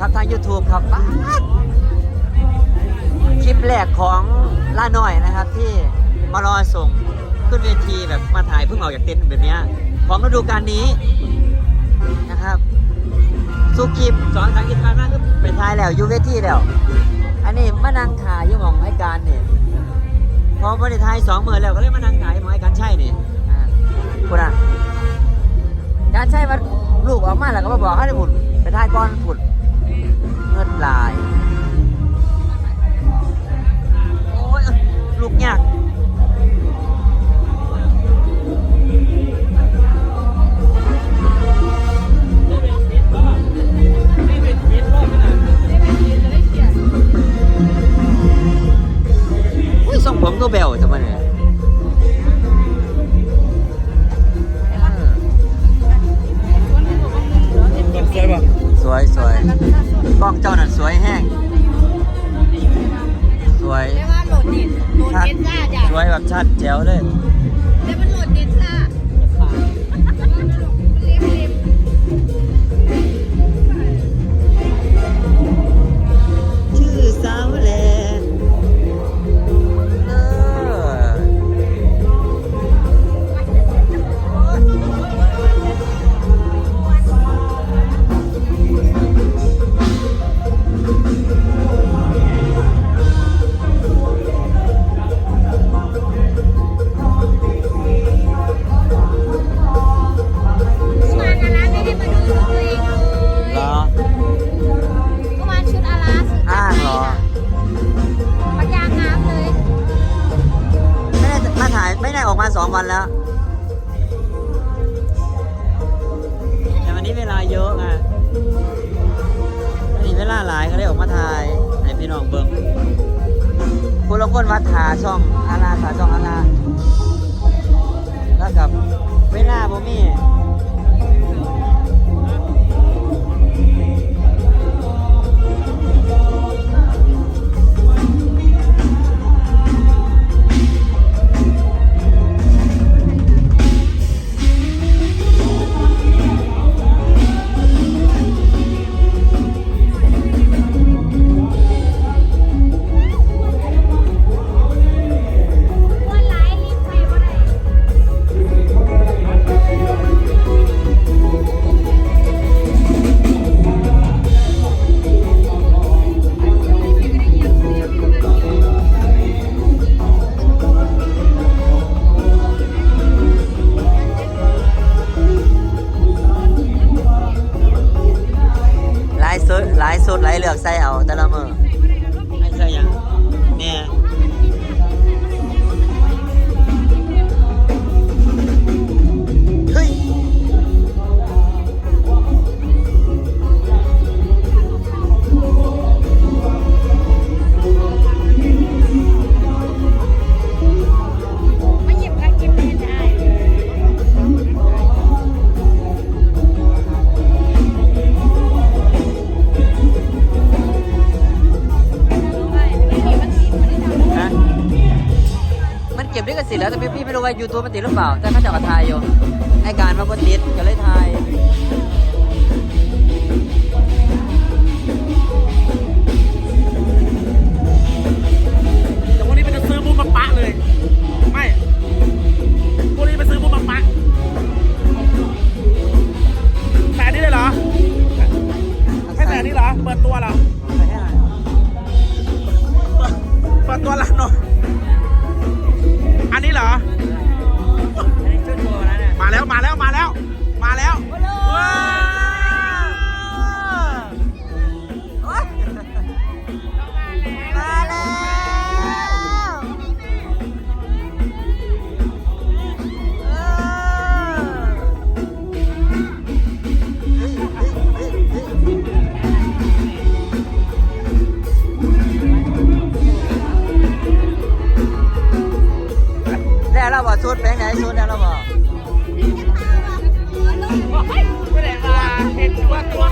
ครับทาง YouTube ครับ คลิปแรกของล่าน้อยนะครับ ที่มารอส่งขึ้นเวทีแบบมาถ่ายเพิ่งออกจากเต็นท์แบบเนี้ยของฤดูกาลนี้นะครับสุคลิปสอนทางกิจการมาก็ไปถ่ายแล้วอยู่เวทีแล้ว อันนี้มานั่งถ่ายยู่หมองไอการเนี่ยพอมาได้ถ่ายสองหมื่นแล้วก็เลยมานั่งถ่ายหมองไอการใช่เนี่อ่าคุณอะการใช่ว่าลูกออกมาแล้วก็มาบอกให้ได้ผุดไปถ่ายก้อนผุด องเจ้านั่นสวยแห้ง สวยเรียกว่าโหลดเน็ตโหลดชัดเน็ตซ่าจ้ะสวยแบบชัดแจ๋วเลยเรียกว่าโหลดเน็ตซ่า วันแล้ว แต่วันนี้เวลาเยอะไงวันนี้เวลาหลายก็เลยออกมาถ่ายให้พี่น้องเบิ้งคุณลงก้นวัดถาช่องอาณาถาช่องอาณาแล้วกับเวลาบ่มี ใส่เอาแต่ละมือไม่ใส่ยังเนี่ ก็บลิขสิทธิ์แล้วแต่พี่พี่ไม่รู้ว่า YouTube มันติดหรือเปล่า แต่เขาจะเอาถ่ายอยู่ไอการมาบนติดก็เลยถ่าย ดเป็นไงชุดแล้วเราบอกไม่ได้มาเห็นตัวตัว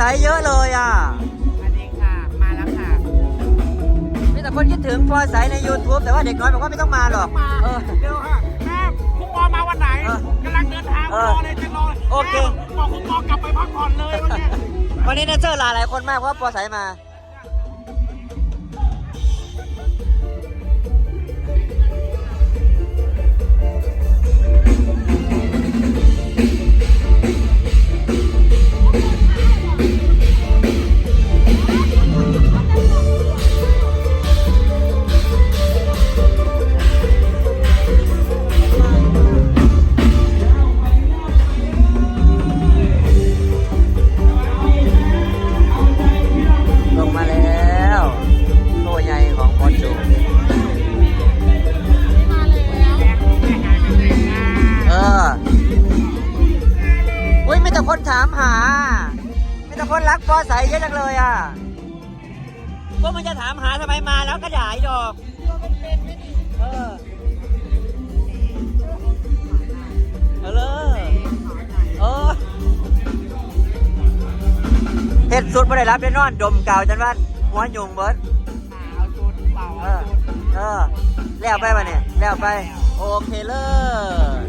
ตรงนี้เยอะเลยอะอันนี้ค่ะ มาแล้วค่ะ มีแต่คนคิดถึงปอใสใน YouTube แต่ว่าเด็กน้อยบอกว่าไม่ต้องมาหรอกมาเออ เร็วค่ะแม่คุณปอมาวันไหนเออกำลังเดินทางเอรออเลยจะรอโอเค แม่บอกคุณปอกลับไปพักผ่อนเลยวันเนี้ย วันนี้แดนเซอร์ลาหลายคนมากเพราะว่าปอใสมา เยอะจังเลยอะพวกมันจะถามหาทำไมมาแล้วก็ด่าอีดอกเออเออเลยเออเห็ดสุดไม่ได้รับได้นอน ดมกาวจันว่าหัวยุงเบิดเอาจุดเป่าเอเอาอจุดเออแล้วไปปะเนี่ยแล้วไป โอเคเลย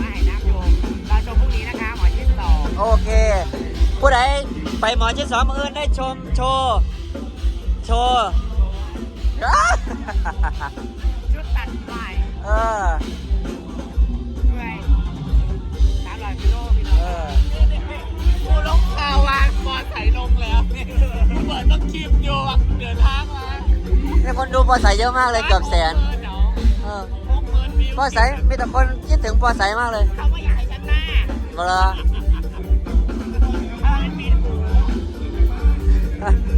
มาให้น้ำโยมเราชมพรุ่งนี้นะคะหมอชิดสองโอเค ผู้ใดไปหมอชิดสองมืออื่นได้ชมโชว์โชว์ชุดตัดใหม่เออ ด้วยสามร้อยกิโลพี่น้องเออ กูลงข่าวว่าบอลใส่ลงแล้วเปิดต้องคิมอยู่อะเดินทางมามีคนดูปอใสเยอะมากเลยเกือบแสน เออหกหมื่นวิวปอใสมีแต่คนคิดถึงปอใสมากเลย เขาไม่อยากให้ฉันหน้าเวลา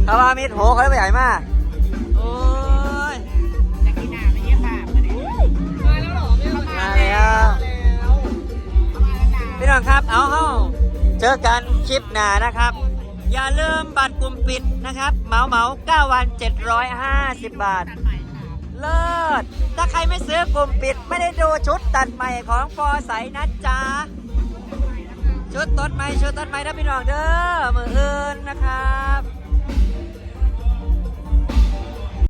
ถ้าว่ามีดโหเขาไม่ใหญ่มากโอ้ยจะกินหน้าไม่เยี่ยมค่ะมาแล้วเหรอไม่มามาแล้วมาแล้วนะพี่น้องครับ เอาเฮ้าเจอกันคลิปหน้านะครับ อย่าลืมบัตรกลุ่มปิดนะครับเหมาเหมา9วัน 750 บาทตัดใหม่ค่ะเลิศ ถ้าใครไม่ซื้อกลุ่มปิดไม่ได้ดูชุดตัดใหม่ของปอใสนะจ๊ะ ชุดตัดใหม่ชุดตัดใหม่นะพี่น้องเด้อมืออื่นนะครับ